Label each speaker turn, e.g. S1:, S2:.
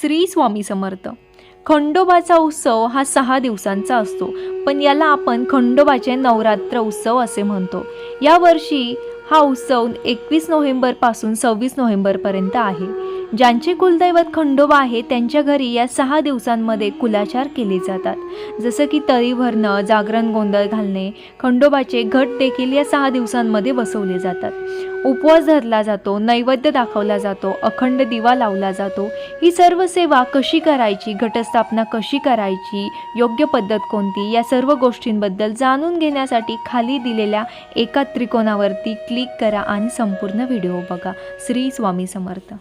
S1: श्री स्वामी समर्थ. खंडोबाचा उत्सव हा सहा दिवसांचा असतो. पण याला आपण खंडोबाचे नवरात्र उत्सव असे म्हणतो. यावर्षी हा उत्सव एकवीस नोव्हेंबरपासून सव्वीस नोव्हेंबरपर्यंत आहे. ज्यांचे कुलदैवत खंडोबा आहे त्यांच्या घरी या सहा दिवसांमध्ये कुलाचार केले जातात. जसं की तळी भरणं जागरण गोंधळ घालणे खंडोबाचे घट देखील या सहा दिवसांमध्ये बसवले जातात. उपवास धरला जातो नैवेद्य दाखवला जातो अखंड दिवा लावला जातो. ही सर्व सेवा कशी करायची घटस्थापना कशी करायची योग्य पद्धत कोणती या सर्व गोष्टींबद्दल जाणून घेण्यासाठी खाली दिलेल्या एका त्रिकोणावरती क्लिक करा आणि संपूर्ण व्हिडिओ बघा. श्री स्वामी समर्थ.